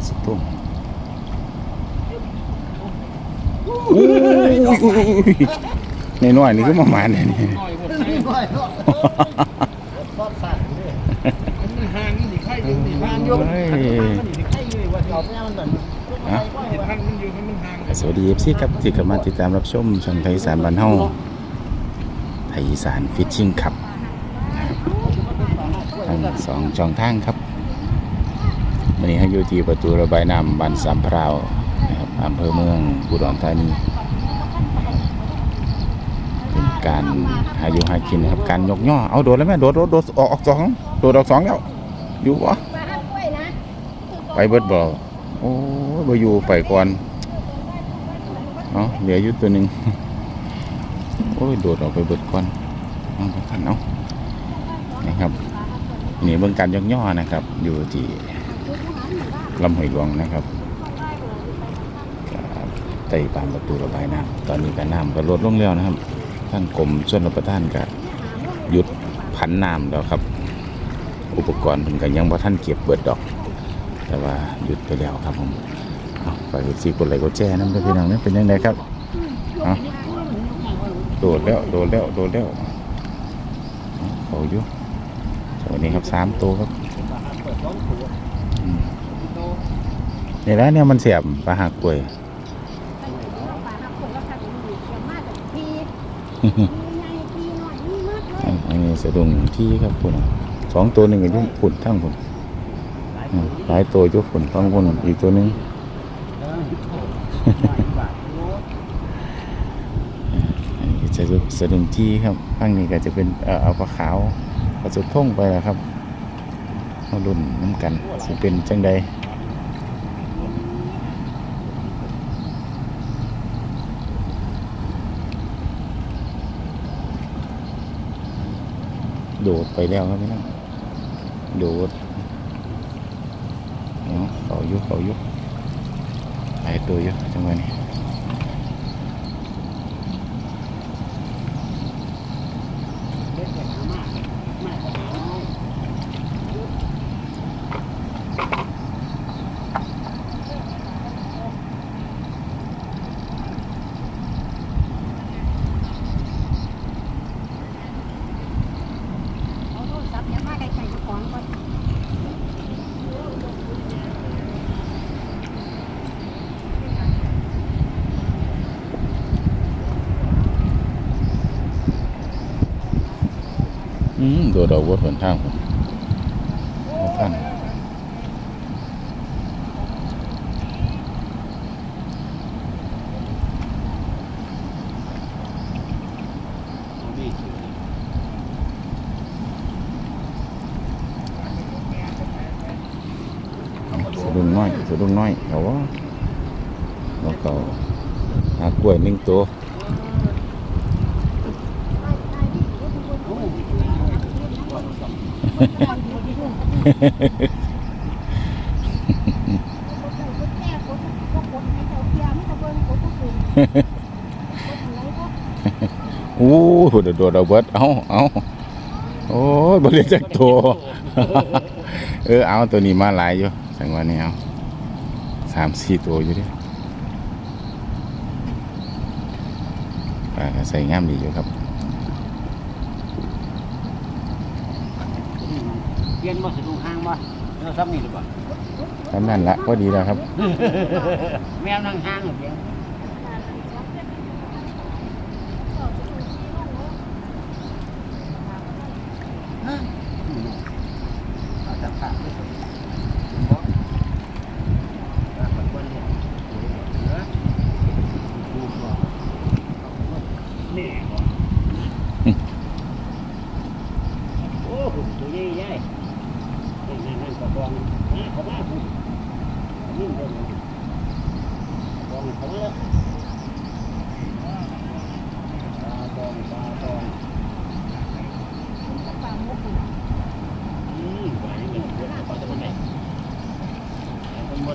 ว่าสุดทุ่งอุ้ยในน้อยๆนี่ก็ประมาณนี้นี่น้อยหมดเลยมันห่างนี่ไข่อยู่นี่ห่างอยู่นี่ไข่อยู่ว่าเอาไปมันนั่นอะพันมันอยู่มันห่างสวัสดีเอฟซีครับที่เข้ามาติดตามรับชมช่องไทยอีสานบ้านเฮาไทยอีสานฟิชชิ่งครับทั้งสองช่องทางครับ วันนี้เขาอยู่ที่ประตูระบายน้ำบ้านสามพราวนะครับอำเภอเมืองอุดรธานีเป็นการหาอยู่หากินนะครับ การยกย่อเอาโดดแล้วแม่โดดโดดโดดออกออกสองโดดออกสองแล้วอยู่วะไปเบิดบ่โอ้ยบ่อยู่ไปก่อนเนาะเหลืออยู่ตัวหนึ่งโอ้ยโดดออกไปเบิดก่อนเอาขันเอานะครับนี่เบื้องการยกย่อนะครับ อยู่ที่ ลำห้วยหลวงนะครับใต้ปานประตูระบายน้ำตอนนี้ก็น้ำก็ลดลงแล้วนะครับท่านกรมชนรับประทานก็หยุดผันน้ำแล้วครับ อุปกรณ์ผมก็ยังบ่ท่านเก็บเบิดดอก แต่ว่าหยุดไปแล้วครับผมเอาฝากซีกดไลกดแชร์น้ำด้วยพี่น้องนี่เป็นยังไงครับเอาโดดแล้วโดดแล้วโดดแล้วเอาเขาอยู่สวัสดีครับสามตัวครับอืม นี่แหล้วเนี่ยมันเสียบปลาหักกล้วยปลาห้ามกล้วยแล้วค่ะถึงอยู่เชียงมากแต่ทีมีไงทีหน่อยนี่มากเลยอันนี้สะดุ้งที่ครับคุณสองตัวหนึ่งก็อยุ่งผุนทั้งผุนอืมหลายตัวอยุ่งผุนทั้งผุนอีกตัวหนึ่งอันนี้ก็จะสะดุ้งที่ครับข้างนี้ก็จะเป็นเอ่อเอาปลาขาวปลาสุดท่งไปแล้วครับมารุ่นน้ำกันจะเป็นจังใด โดดไปแล้วครับพี่น้องโดดเนาะเขายุเขายุหลายตัวอยู่จังหวะนี้ เอาโทรศัพท์เนี่ยมาไกลๆของก่อน อืมโดดเอาวัดหนทางผมท่าน สะดุ้งน้อยสะดุ้งน้อยเขาว่าแล้วก็หากล้วยหนึ่งตัว โอ้โหโดดโดดเอาเบิดเอาเอาโอ้ยบริจาคตัว เออ เอาตัวนี้มาหลายอยู่จังหวะนี้เอาสามสี่ตัวอยู่ดิใส่งามดีอยู่ครับ เย็นบ่สะดุ้งห่างบ่เราซ้ำนี่หรือเปล่าทำนั่นละก็ดีแล้วครับ แมวนั่งห่างเพียง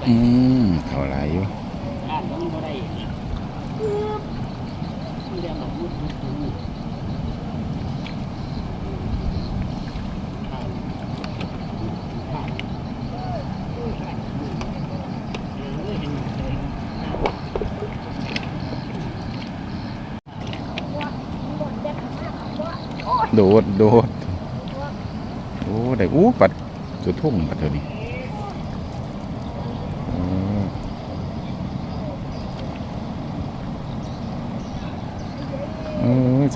อืมเอาไรอยู่ร้านมันก็ได้เรียนแบบมุดมุดมุดโดดโดดโอ้ได้อู้ปัดตัวทุ่งปัดเตัวนี้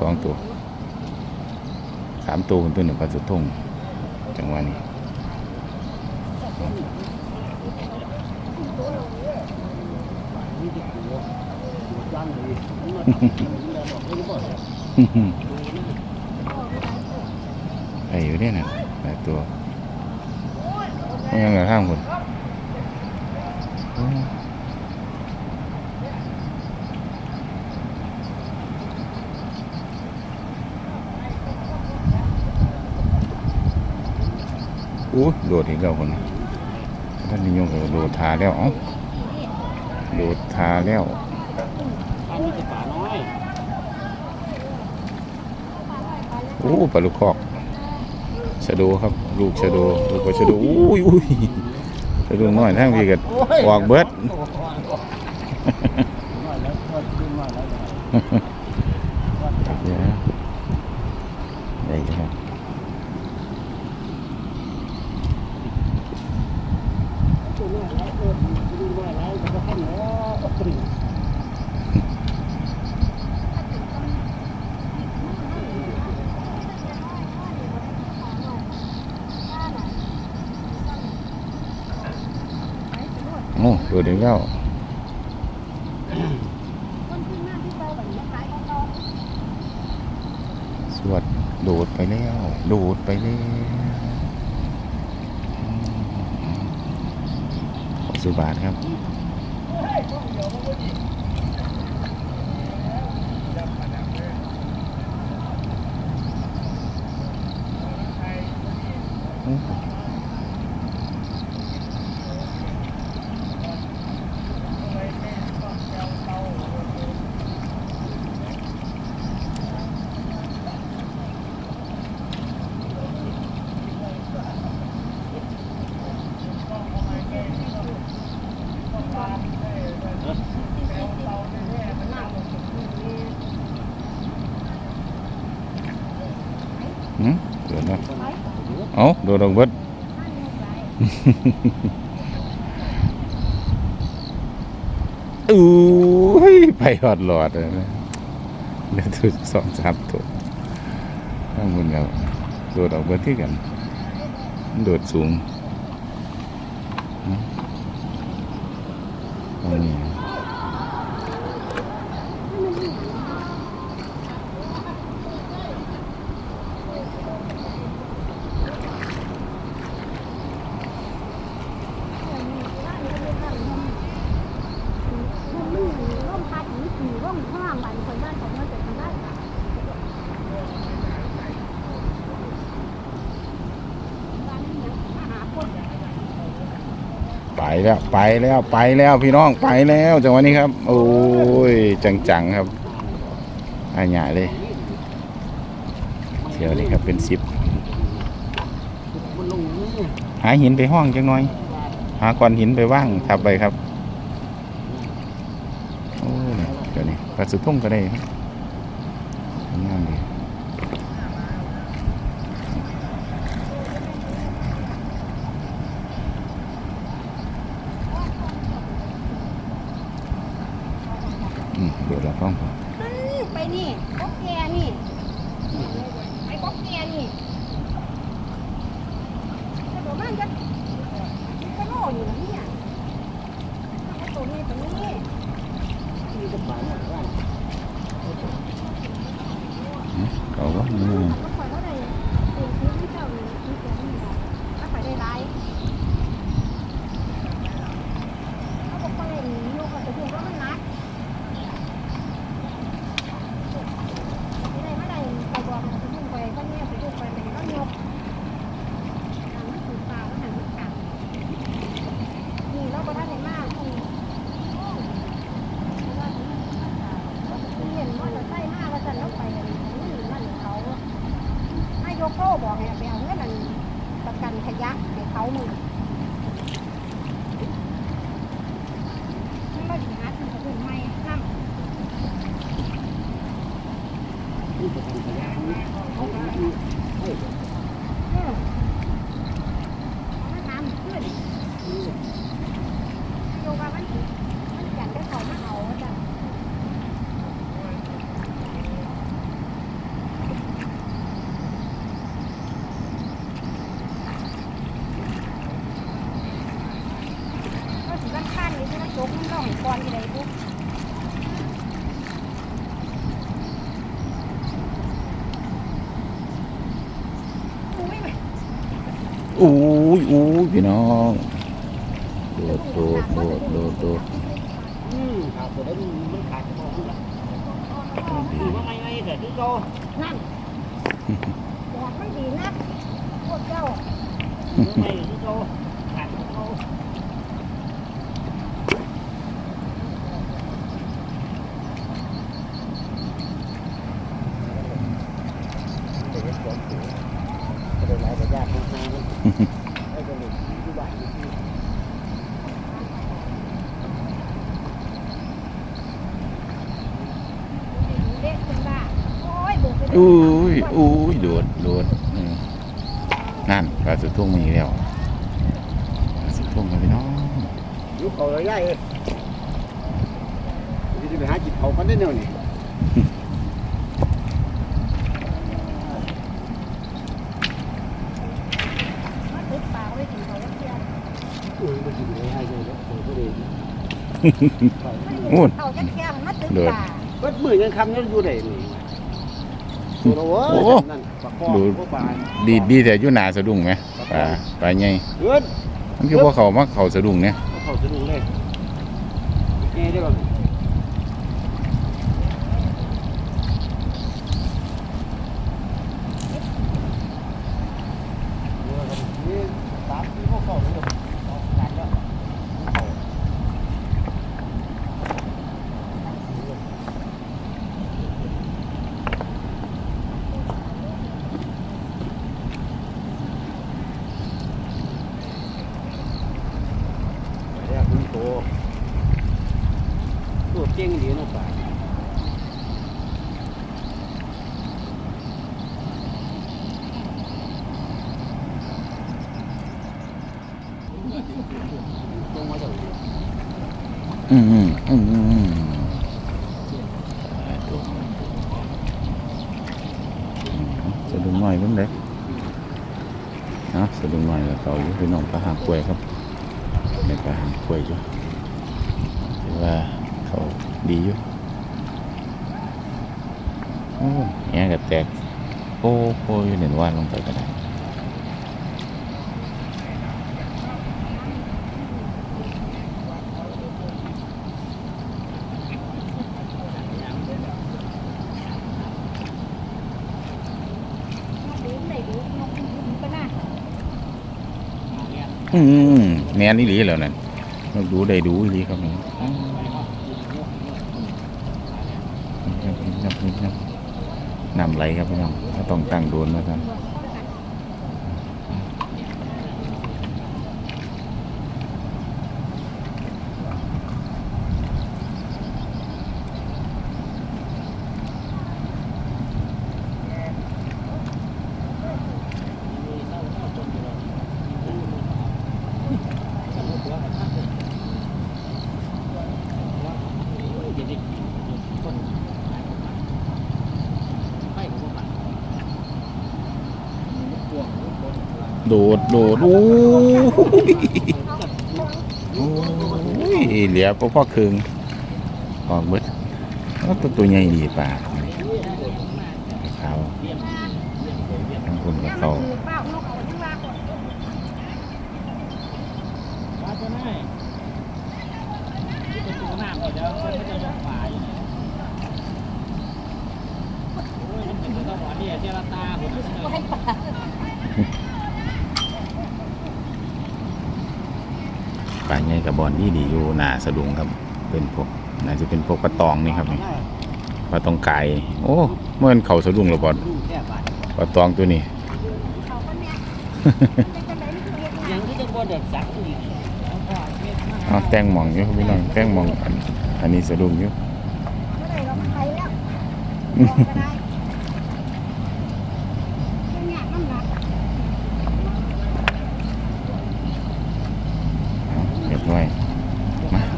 สองตัวสามตัวเป็นตัวหนึ่งปัดสุดทุ่งจังหวะนี้นี่จะหัวหัวจ้างเลยมันมาทำมันได้บอกไม่ได้บอกเลยไอ้อยู่เนี่ยนะหลายตัวเพราะงั้นเราทางคน อู้โดดอีกแล้วคนท่านนิยมก็โดดทาแล้วเอ้าโดดทาแล้วอันนี้จะป่าน้อยโอ้ปลาลูกคอกชะโดครับ ลูกชะโดลูกปลาชะโดอุ้ยอุ้ยชะโดน้อยทั้งพี่ก็ออกเบิด น้อยแล้วก็ขึ้นมาแล้ว เดี๋ยวนะได้ครับ ตัวน้อยแล้วเออดูน้อยแล้วก็ขั้นแล้ว ตัดนี้แล้วสวดโดดไปแล้วโดดไปแล้วสุบาทครับ หืมโดดแล้วเอาโดดออกเบิดอู้ยไปหอดหลอดเลยนะเดือดทุกสองสามตัวข้างบนเราโดดออกเบิดที่กัน โดดสูงนะตรงนี้ ร่มพัดหรือขี่ร่มห้างวันคนบ้านของเมื่อเกิดทำได้ค่ะบ้านนี้มาหาคน ไป แล้วไปแล้วไปแล้วพี่น้องไปแล้วจังหวะนี้ครับ โอ้ยจังๆครับอาหยาเลยเที่ยวนี้ครับเป็นสิบหาหินไปห้องจังหน่อย หาก้อนหินไปว่างทับไปครับโอ้ยเดี๋ยวนี้กระสุทุ่งก็ได้ครับงามดีอืมเดี๋ยวเรา ต้องไปนี่ก๊อกแกนี่ไปก๊อกแกนี่แต่ประมาณจะก็โลอยู่นะเนี่ยตัวนี้ตัวนี้นี่จะป่าน้อยว่าเอาวะนี่ก็ปล่อยเขาได้ตัวนี้ที่เจ้านี่ที่เจ้านี่ถ้าไปได้ไรเขาบอกไปนี่ยกกับตัวก็มันนักไม่ได้ไม่ได้ไปบอกมันจะยุ่งไปก็เนี่ยไปยุ่งไปไปก็ยกทางมันถูกปลาแล้วหันมันกัดนี่เราก็ได้ในมากที่เห็นว่าจะใส่มากว่าจะแล้วไปนี่มันเขาให้โยโก้บอกให้ไปเอาเงินนั่น ประกันขยะให้เขามือไม่ว่าสิหาที่จะเป็นไม่ห้าม น จะทำขยะเขาเขาทำให้ เออเอามาทำขึ้นโยว่ามันสิมันอยากได้เขามาเอาจ้ะก็สิบ้านข้างนี่ใช่ ไหมโจ๊กมันต้องก่อนที่ใดปุ๊บอุ้ยอู้ยอู้ยพี่น้องโดดโดดโดดโดดโดดอืมขาดตัวได้มันขาดตัวมันละคือว่าไม่ไม่แต่ที่โตนั่นแดดมันดีนักพวกเจ้าไม่ที่โตขาดตัว เด็กสวนสูงก็เลยหลายกระยากมากๆเลยไอ้ตัวเล็กที่บ้านนี่ที่เด็กเป็นบ้าโอ้ยเบิกไปอู้ยอู้ยโดดโดดอืมนั่นปลาสุดทุ่งมีแล้วปลาสุดทุ่งครับพี่น้องยุคเขาเลยได้เลยจะไปหาจิตเขากันได้แนวนี่ มาติดปากไว้ถึงเขาแล้วเพียน โอ้ยมันจิตเลยให้ เลยแล้วโอ้ยก็เลยอู้นเขาจะแก้มมาติดปากก็มือยังคำยังอยู่ได้นี่โอ้โหนั่นปากคอพวกปลาดีดีแต่อยู่หนาสะดุ้งไหมปลาปลาใหญ่เงินมันคือพวกเขามาเขาสะดุ้งเนี่ยเขาสนุกเลยแง่ได้บ้างนี่สามสี่พวกเขาเลยสองสามแล้ว แรกคุณโตตัวเก่งดีเนาะป่า ตรงมาจาก อืม อืมสะดุ้งหน่อยเพิ่งเด็กนะสะดุ้งหน่อยแล้วเขาอยู่พี่น้องปลาหางกล้วยครับในปลาหางกล้วยอยู่ถือว่าเขาดีอยู่โอ้ยแง่กระแตกโอ้โหอยู่เห็นว่านลงไปก็ได้ไหนดูนกดูกันนะ อืมแมนอีหลีแล้วนั่นเราดูได้ดูอีหลีครับนี่อืมนำไหลครับพี่น้องถ้าต้องตั้งโดนมาครับ โดดโดดโอ้ยเหลียพ่อพ่อคืงออกเบิดตัวตัวใหญ่ดีป่าเขาทั้งคนกับเขาเป้านกเอาที่ว่าก่อนว่าจะไม่ที่เป็นตัวน้ำก็จะไม่จะยกป่ายู่โอ้ยมันเป็นตัวหวานเนี่ยเจรตาผมเลย ไว้ ปากป่าใหญ่กับบอลนี่ดีอยู่หนาสะดุงครับ เป็นพวกน่าจะเป็นพวกปลาตองนี่ครับนี่ปลาตองไก่โอ้เมื่อมันเขาสะดุงแล้วบอลแค่บาทปลาตองตัวนี้เขาคนเนี้ยเป็นจังไดนี่คือเฮ็ดยังงานที่จะบ่เด็กสักอีกเอาแต้งหมองอยู่ครับพี่น้องแต้งหมองอันอันนี้สะดุงอยู่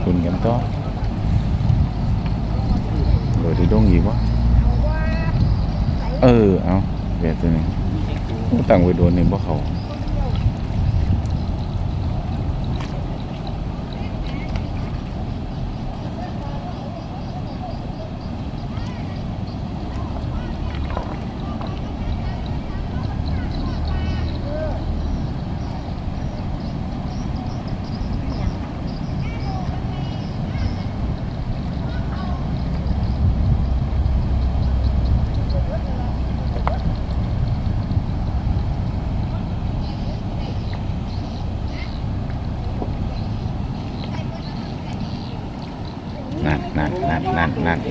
คุณกันต่อโดยที่ดงอีกวะเออ เอาเดี๋ยวตัวนี้ต่างไปโดนนี่พวกเขา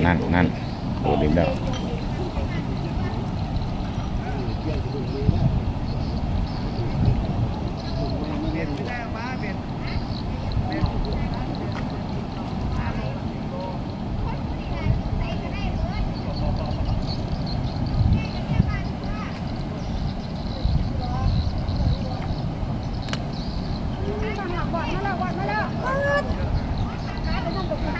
นั่นนั่นนั่นนั่นโดดอีกแล้ว มาหาบอดมาแล้ว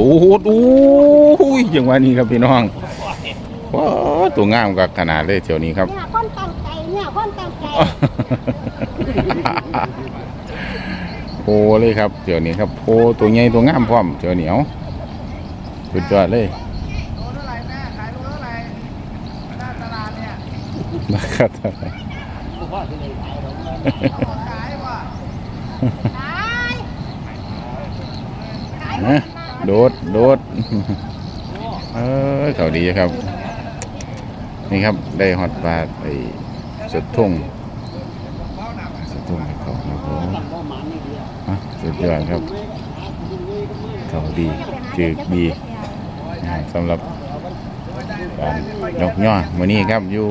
ดูดอู้ยจังหวะนี้ครับพี่น้องว้าวตัวงามกับขนาดเลยเที่ยวนี้ครับเนี่ยคนตั้งใจเนี่ยคนตั้งใจโพเลยครับเที่ยวนี้ครับโพตัวใหญ่ตัวงามพร้อมเที่ยวเหนียวสุดยอดเลยโลเท่าไหร่แม่ขายโลเท่าไหร่หน้าตลาดเนี่ยนะครับพ่อที่ไหนขายเราเงินขาย โดดโดดเออเขาดีครับ นี่ครับได้ฮอตปลาไอ้สุดทุ่งสุดทุ่งให้เขาครับผมตั้งว่านนี่เดียวอะสุดยอดครับ เขาดีจืดดีสำหรับการยกย่อมือนี้ครับอยู่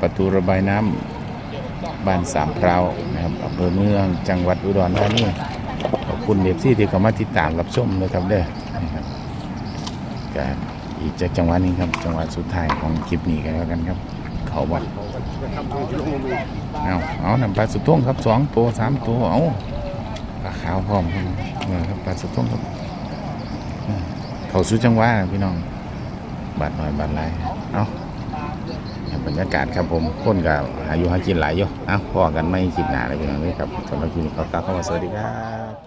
ประตูระบายน้ำบ้านสามพร้าวนะครับอำเภอเมืองจังหวัดอุดรธานีขอบคุณเดฟซี่ที่เข้ามาติดตามรับชมนะครับเด้อ นะครับก็อีกจากจังหวัดนี้ครับ จังหวัดสุดท้ายของคลิปนี้กันแล้วกันครับ เขาวัดเอาเอานำปลาสุดท้องครับสองตัวสามตัวเอาปลาขาวพร้อมครับเออครับปลาสุดท้องครับเขาสุดจังหวะพี่น้องบาดหน่อยบาดหลายเอาบรรยากาศครับผมคนกับอายุหากินหลายอยู่เอาพอกันไม่คลิปหนาเลยพี่น้องเลยครับสำหรับคลิปนี้ขอกล่าวคำว่าสวัสดีครับ